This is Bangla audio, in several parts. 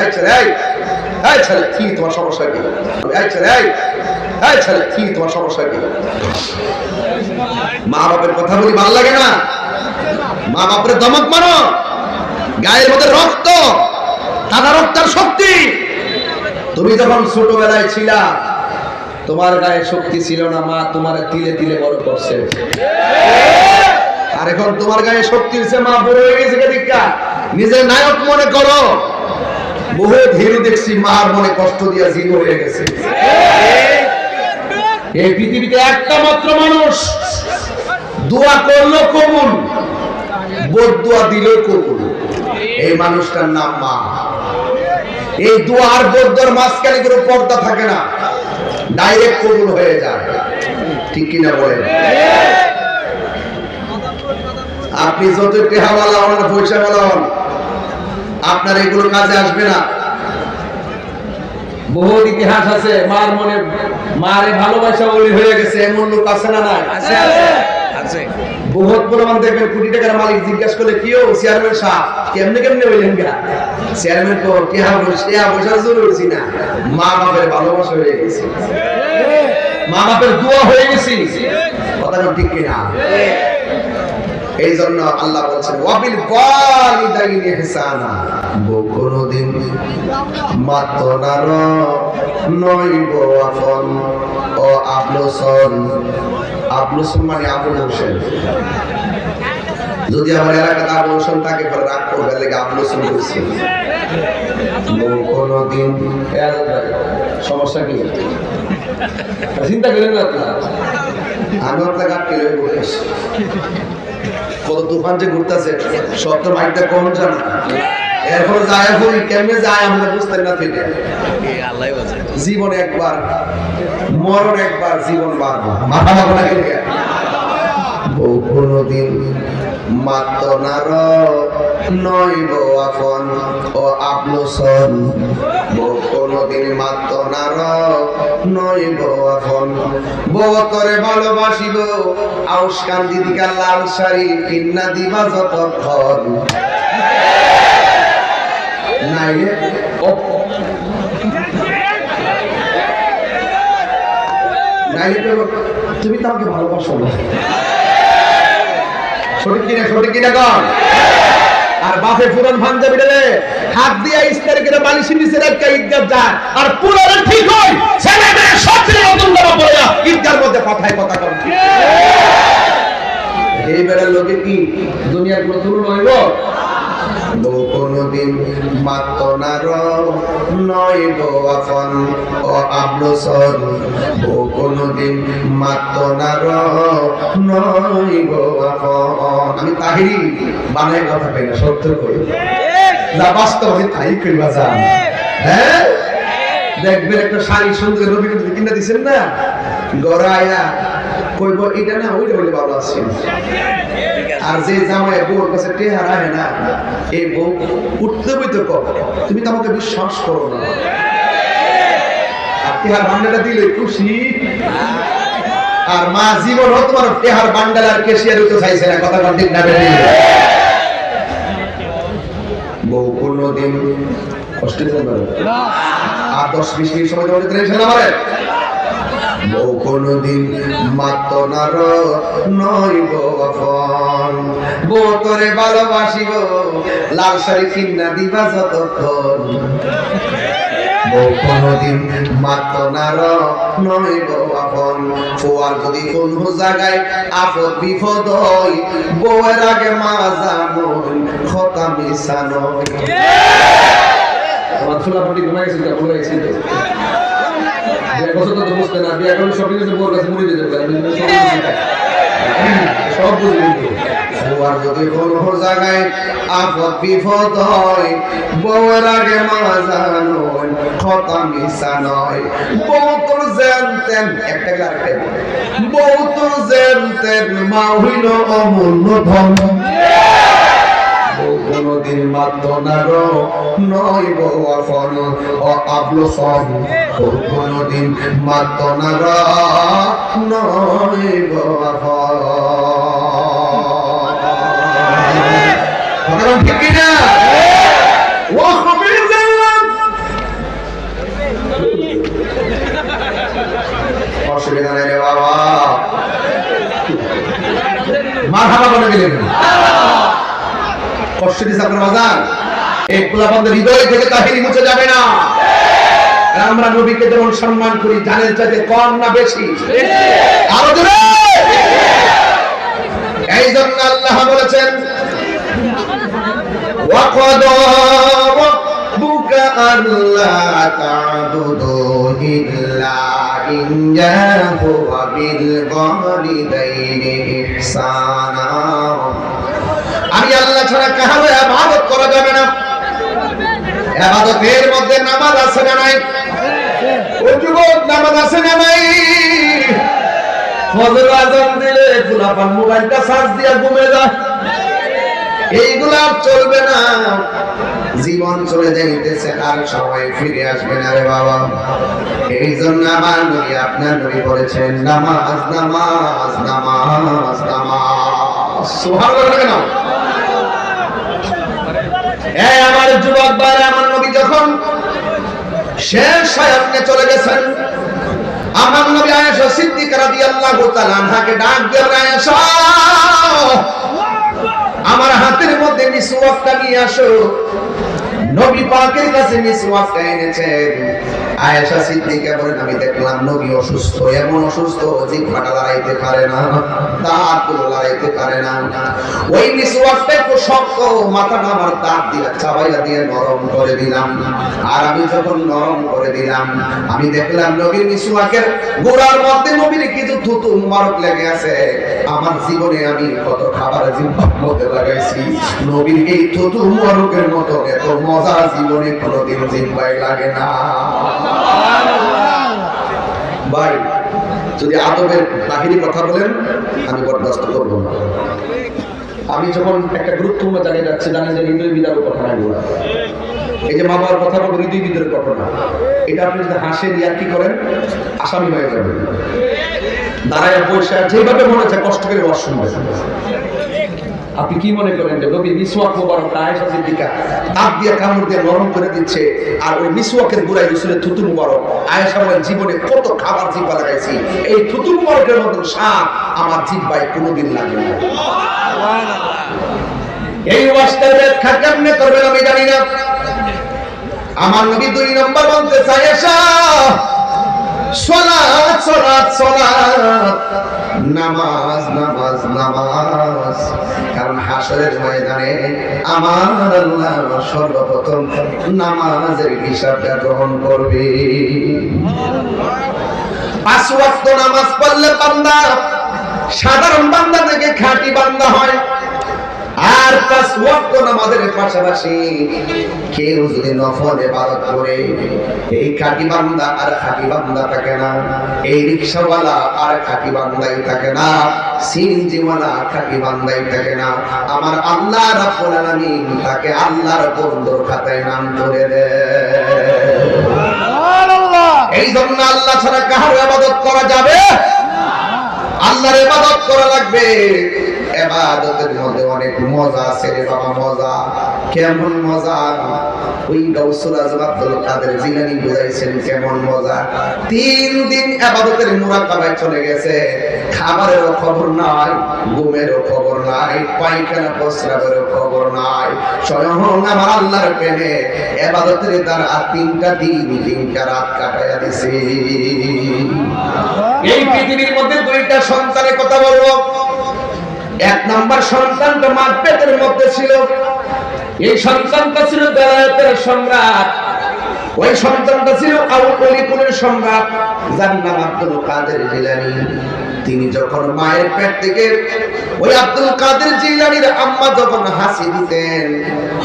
এই ছেলে কি তোমার সমস্যা কি? ছেলে কি তোমার মা বাপের কথা বলি, ভালো লাগে না? মা বাপের দমক মারো গায়ের মধ্যে রক্ত তারা রক্তার শক্তি। তুমি যখন ছোটবেলায় ছিলা, তোমার গায়ে শক্তি ছিল না, মা তোমার তিলে তিলে বড় করছে। আর এখন তোমার গায়ে শক্তি হচ্ছে মা বড় হয়ে গেছে কেদিকা নিজে নায়ক মনে করো। বহু ধীর দেখছি মার মনে কষ্ট দিয়া জিরো হয়ে গেছে। এই পৃথিবীতে একটা মাত্র মানুষ। দোয়া করল কবুল, বোধ দোয়া দিলেও কবুল। এই মানুষটার নাম মা। এই দোয়া আর বোধর মাঝখানে কোনো পর্দা থাকে না। ডাইরেক্ট কবুল হয়ে যায়। ঠিক কিনা বলেন? আপনি যত টেহাওয়ালা হন, পয়সাওয়ালা হন আপনার এগুলো কাজে আসবে না। বহুত ইতিহাস আছে মার মনে মারে ভালোবাসা ওলি হয়ে গেছে এমন লোক আছে না নাই? আছে আছে আছে। বহুত প্রমাণ দেখবেন কোটি টাকার মালিক জিজ্ঞাসা করলে কি ও চেয়ারম্যান সাহেব? কেমনে কেমনে হইলেন গা? চেয়ারম্যান তো টিহা টিহা বসার জন্য হয়েছি না। মা বাপের ভালোবাসা হয়ে গেছে। মা বাপের দোয়া হয়ে গেছি। কথা ঠিক কিনা? এই জন্য আল্লাহ বলছেন, ওয়াবিল ওয়ালিদাইনি ইহসানা। কোনদিন মাতনার নইব আপন। ও আবলসন আবলসন মানে আবুল হোসেন। যদি আমার এলাকাতে আবুল হোসেন থাকে পরে রাগ করবে, লেগে আবুল হোসেন করছি কোনদিন সমস্যা কি? চিন্তা করেন আপনারা। আমি আপনার গাছ কেলে বলেছি কত তুফান যে ঘুরতেছে সব তো মাইকটা কম জানা। এরপর যায় এখন কেমনে যায় আমরা বুঝতে না জীবন একবার, মরণ একবার, জীবন বারবার মাথা মাথা না মাত্র নার নইব আপন ও আপলোসন বউ কোনদিন মাত্র নার নইব আপন। বউ তরে ভালোবাসিব। আউস কান্দি দিকা লাল শাড়ি কিন্না দিবা যতক্ষণ নাই রে। ও। নাইলে তুমি তো আমাকে ভালোবাসো না। সঠিক কিনা সঠিক কিনা কর? আর বাপে পুরান ভাঙতে রে হাত দিয়ে ইস্তার করে বালিশের নিচে রাখা ঈদগাহ যায়। আর পুরান ঠিক হয় ছেলে মেয়ে সব ছেলে নতুন জামা পরে না ঈদগার মধ্যে কথায় কথা কর এই বেড়ার লোকে কি দুনিয়ার কোনো তুলনা হইব? বউ কোনদিন মাতনার নয় গো আপন ও আবলসন বউ কোনদিন মাতনার নয় গো আপন। আমি তাহিরি বানায় কথা কই না, সত্য কই? যা বাস্তব আমি তাই কইবা যান হ্যাঁ? দেখবেন একটা শাড়ি সুন্দর রবীন্দ্র কিনা দিছেন না? গড়াইয়া কইব এটা না ওইটা বলে ভালো আছে। আর যে জামাই বউর কাছে টেহার আহে না এই বউ উঠতে বইতে কর তুমি তো আমাকে বিশ্বাস করো না। আর টেহার বান্ডাটা দিলে খুশি। আর মা জীবন তোমার টেহার বান্ডাল আর কেশিয়ার তো চাইছে না কথা ঠিক না বেরিয়ে বউ কোনদিন কষ্ট আর দশ বিশ মিনিট সময় তোমাদের টেনশন আমারে বউ কোনদিন মাত্র নার নইব আপন বউ তোরে ভালোবাসিব লাল শাড়ি কিনা দিবা যতক্ষণ। বউ কোনদিন মাত্র নার নইব আপন ফোয়ার যদি কোন জায়গায় আপদ বিপদ হয়, বউয়ের আগে মা জানই খতা মিশানো। আমার ফুলাফাটি ঘুমাই গেছিল ভুলে বছর তো বুঝতে না বিয়ে এখন সব কিছু বোর কাছে মুড়ি দিতে পারে সব বুঝবি বউয়ার বিপদ হয়, বউয়ের আগে মা জানয় কথা মিশা নয় বউ তোর যেন তেন, একটা গাড়ি বউ তোর যেন তেন, মা হইল অমূল্য ধন। কোনদিন মাত্র নয় গো ও আবলো সব কোনদিন নয় গো অসুবিধা নেই রে বাবা। মাথা বলে দিলেন জানলাম এই পোলাপানদের হৃদয় থেকে তাহিরি মুছে যাবে না আর আমরা নবীকে যেমন সম্মান করি জানের চাইতে কম না বেশি আরো জোরে এই জন্য আল্লাহ বলেছেন وقضى ربك ألا تعبدوا إلا إياه وبالوالدين إحسانا আমি আল্লাহ ছাড়া ইবাদত করা যাবে না। ইবাদতের মধ্যে নামাজ আছে না নাই? নামাজ আছে না নাই? জীবন চলে যাইতেছে, আর সময় ফিরে আসবে না রে বাবা। এই জন্য আমার আপনার বলেছেন, নামাজ নামাজ নামাজ নামাজ। এই আমার যুবক ভাইরা, আমার নবী যখন শেষ আপনি চলে গেছেন, আমার নবী আয়েশা সিদ্দিকা রাদিয়াল্লাহু তাআলা আনহাকে ডাক দিয়ে আয়েশা, আমার হাতের মধ্যে নিয়ে আসো। নবী পাকের কাছে মিসওয়াকটা এনেছেন আয়েশা সিদ্দিকা বলেন আমি দেখলাম, নবী অসুস্থ, এমন অসুস্থ জিহ্বাটা লড়াইতে পারে না দাঁতগুলো লড়াইতে পারে না। ওই মিসওয়াকটা একটু শক্ত মাথাটা আমার দাঁত দিয়ে চাবাইয়া দিয়ে নরম করে দিলাম। আর আমি যখন নরম করে দিলাম, আমি দেখলাম নবীর মিসওয়াকের গোড়ার মধ্যে নবীর কিছু থুতু মুবারক লেগে আছে। আমার জীবনে আমি কত খাবার জিহ্বার মধ্যে লাগাইছি। নবীর এই থুতু মুবারকের মতো এত মজা জীবনে কোনোদিন জিহ্বায় লাগে না। ভাই, যদি আদবের বাহিনী কথা বলেন, আমি বরদাস্ত করব না। আমি যখন একটা গুরুত্বপূর্ণ জায়গায় যাচ্ছি, জানেন যে হৃদয় বিদারের কথা না এগুলো। এই যে মা বাবার কথা বলব, হৃদয় বিদারের ঘটনা। এটা আপনি যদি হাসেন ইয়ার কি করেন, আসামি হয়ে যাবেন। দাঁড়ায় পয়সা যেভাবে মনে হচ্ছে কষ্ট করে বস শুনবে আপনি কি মনে করেন যে নবী মিসওয়াক মুবারক আয়েশা সিদ্দিকা দাঁত দিয়ে কামড় দিয়ে নরম করে দিচ্ছে, আর ওই মিসওয়াকের গুড়াই রসুলের থুতু মুবারক? আয়েশা বলেন, জীবনে কত খাবার জিব্বা লাগাইছি। এই থুতু মুবারকের মতো স্বাদ আমার জিব্বায় কোনোদিন লাগে না। এই ওয়াজটা ব্যাখ্যা কেমনে করবেন আমি জানি না। আমার নবী দুই নম্বর বলতে চাই আয়েশা সলাত সলাত সলাত নামাজ নামাজ নামাজ। হাসরের ময়দানে আমার আল্লাহ সর্বপ্রথম নামাজের হিসাবটা গ্রহণ করবে। পাঁচ ওয়াক্ত নামাজ পড়লে বান্দা, সাধারণ বান্দা থেকে খাঁটি বান্দা হয়। আর পাঁচ ওয়াক্ত নামাজের পাশাপাশি। কেউ যদি নফল ইবাদত করে এই খাঁটি বান্দা আর খাঁটি বান্দা থাকে না। এই রিকশাওয়ালা আর খাঁটি বান্দাই থাকে না। সিএনজিওয়ালা খাঁটি বান্দাই থাকে না। আমার আল্লাহ রাব্বুল আলামিন তাকে আল্লাহর বন্ধুর খাতায় নাম ধরে এই জন্য আল্লাহ ছাড়া কাহার ইবাদত করা যাবে? আল্লাহর ইবাদত করা লাগবে। এবাদতের মধ্যে অনেক মজা আছে রে বাবা, মজা। কেমন মজা? ওই গাউসুল কাদের জিলানি বুঝাইছেন কেমন মজা। তিন দিন মুরাকাবায় চলে গেছে। খাবারেরও খবর নাই, ঘুমেরও খবর নাই, পায়খানা প্রস্রাবেরও খবর নাই। স্বয়ং আমার আল্লাহর প্রেমে এবাদতের দ্বারা তিনটা দিন তিনটা রাত কাটাইয়া দিছে। এই পৃথিবীর মধ্যে দুইটা সন্তানের কথা বলব। এক নাম্বার সন্তানটা মার পেটের মধ্যে ছিল। এই সন্তানটা ছিল বেলায়েতের সম্রাট। ওই সন্তানটা ছিল অলিপুরের সম্রাট। যার নাম আব্দুল কাদের জিলানি। তিনি যখন মায়ের পেট থেকে ওই আব্দুল কাদের জিলানির আম্মা যখন হাসি দিতেন,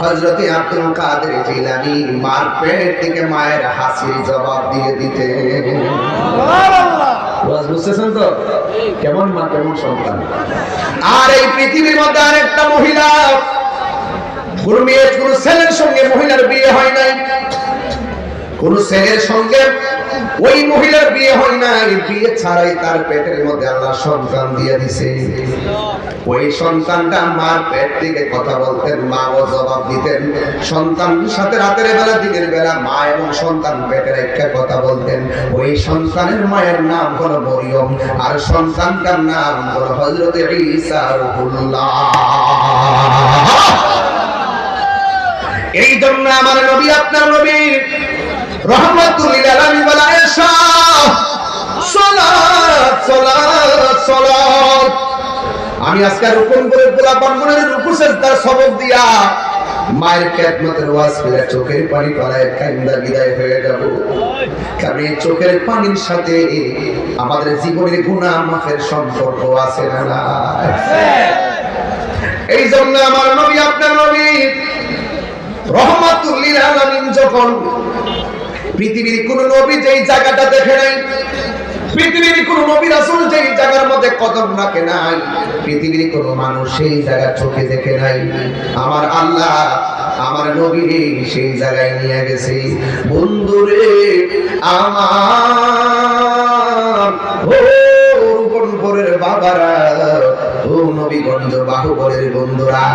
হযরতে আব্দুল কাদের জিলানি মার পেট থেকে মায়ের হাসির জবাব দিয়ে দিতেন। বুঝতেছেন তো? কেমন মা, কেমন সন্তান? আর এই পৃথিবীর মধ্যে আরেকটা মহিলা কোন মেয়ের কোন ছেলের সঙ্গে মহিলার বিয়ে হয় নাই। কোন ছেলের সঙ্গে ওই মহিলার বিয়ে হয় নাই, বিয়ে ছাড়াই তার পেটের মধ্যে আল্লাহ সন্তান দিয়ে দিছে। ওই সন্তানটা মার পেট থেকে কথা বলতেন, মা ও জবাব দিতেন। সন্তানের সাথে রাতের বেলা, দিনের বেলা মা এবং সন্তান পেটের একটা কথা বলতেন। ওই সন্তানের মায়ের নাম হলো মরিয়ম, আর সন্তানটার নাম হলো হজরতে ঈসা রুহুল্লাহ। এই জন্য আমার নবী, আপনার নবী আমি আজকে রুকুন করে গোলা বান্ধনের রুকু সেজদার সবক দিয়া মায়ের খেদমতের ওয়াজ করে চোখের পানি পালায় কান্দা বিদায় হয়ে যাব। কারণ এই চোখের পানির সাথে আমাদের জীবনের গুণা মাফের সম্পর্ক আছে না এই জন্য আমার নবী, আপনার নবী রহমাতুল্লিল আলামিন যখন পৃথিবীর কোন নবী যেই জায়গাটা দেখে নাই, পৃথিবীর কোন নবী রাসূল যেই জায়গার মধ্যে কদম রাখে নাই, পৃথিবীর কোন মানুষ সেই জায়গা চোখে দেখে নাই। আমার আল্লাহ আমার নবীরে সেই জায়গায় নিয়ে গেছে। বন্ধুরে আমার, ও বাবারা নবীগঞ্জ বাহুবলের বন্ধুরা,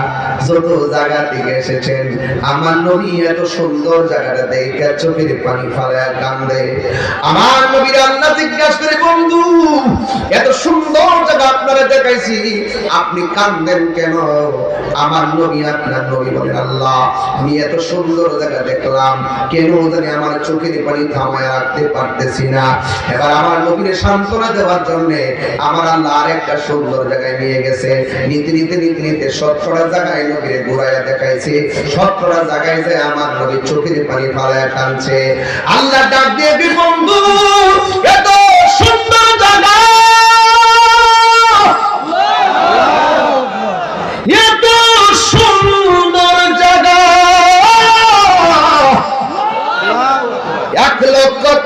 যত জায়গা থেকে এসেছেন, আমার নবী এত সুন্দর জায়গাটা দেখে চোখের পানি আমার নবীর জিজ্ঞাসা করে, বন্ধু, এত সুন্দর জায়গা আপনারা দেখাইছি, আপনি কান্দেন কেন? আমার নবী, আপনার নবী বলেন, আল্লাহ, আমি এত সুন্দর জায়গা দেখলাম, কেন জানি আমার চোখের পানি থামায় রাখতে পারতেছি না। এবার আমার নবীরে সান্ত্বনা দেওয়ার জন্য আমার আল্লাহ আরেকটা সুন্দর জায়গায় নিয়ে গেছে নিতে নিতে নিতে নিতে, সত্তরা জায়গায় নবীরে ঘুরাইয়া দেখাইছে। সত্তরা জায়গায় যে আমার নবী চোখের পানি ফালায় টানছে। আল্লাহ ডাক দিয়ে বন্ধু, এত সুন্দর জায়গা।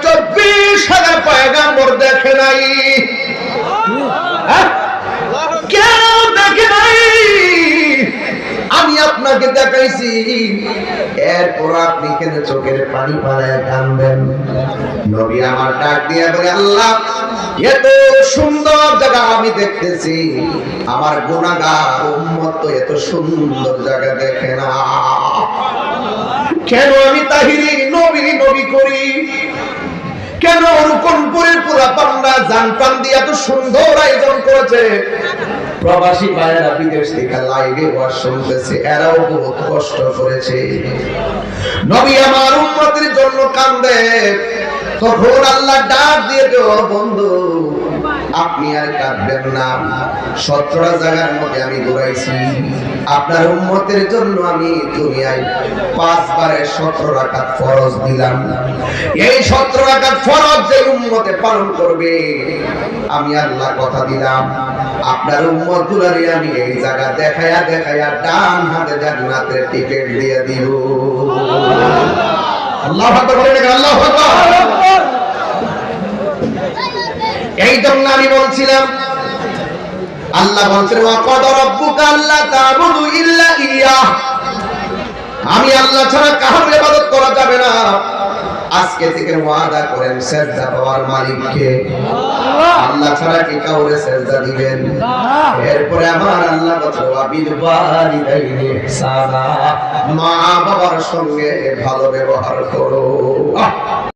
চব্বিশ হাজার পয়গাম্বর দেখে নাই। আমি আপনাকে দেখাইছি। এরপর আপনি কেন চোখের পানি পালায় কান্দেন নবী আমার ডাক দিয়ে বলে, আল্লাহ, এত সুন্দর জায়গা আমি দেখতেছি। আমার গুণাগার উম্মত তো এত সুন্দর জায়গা দেখে না। কেন আমি তাহিরি নবী নবী করি? কেন রুকনপুরের পুরা পান্ডা জান প্রাণ দিয়ে এত সুন্দর আয়োজন করেছে? প্রবাসী ভাইয়েরা বিদেশ থেকে লাইভে ওয়াজ শুনতেছে এরাও বহুত কষ্ট করেছে। নবী আমার উম্মতের জন্য কান্দে তখন আল্লাহ ডাক দিয়ে দেও বন্ধু আপনি আর কাঁদবেন না। সতেরো জায়গার মধ্যে আমি ঘুরাইছি। আপনার উন্মতের জন্য আমি দুনিয়ায় পাঁচবারে সতেরো রাকাত ফরজ দিলাম। এই সতেরো রাকাত ফরজ যে উম্মতে পালন করবে, আমি আল্লাহ কথা দিলাম। আপনার উন্মত গুলারে আমি এই জায়গা দেখায়া দেখায়া ডান হাতে জান্নাতের টিকিট দিয়ে দিব। আল্লাহ আল্লাহ আকবার। এই জন্য আমি বলছিলাম, আল্লাহ বলছেন, ওয়াকাদ রাব্বুকা আল্লা তা'বুদু ইল্লা ইয়্যাহ আমি আল্লাহ ছাড়া কারোর ইবাদত করা যাবে না। আজকে থেকে ওয়াদা করেন, সেজদা পাওয়ার মালিককে। আল্লাহ ছাড়া কি কাউরে সেজদা দিবেন? এরপরে আমার আল্লাহ কথা ওয়াবিল ওয়ালিদাইনি ইহসানা। মা বাবার সঙ্গে ভালো ব্যবহার করো!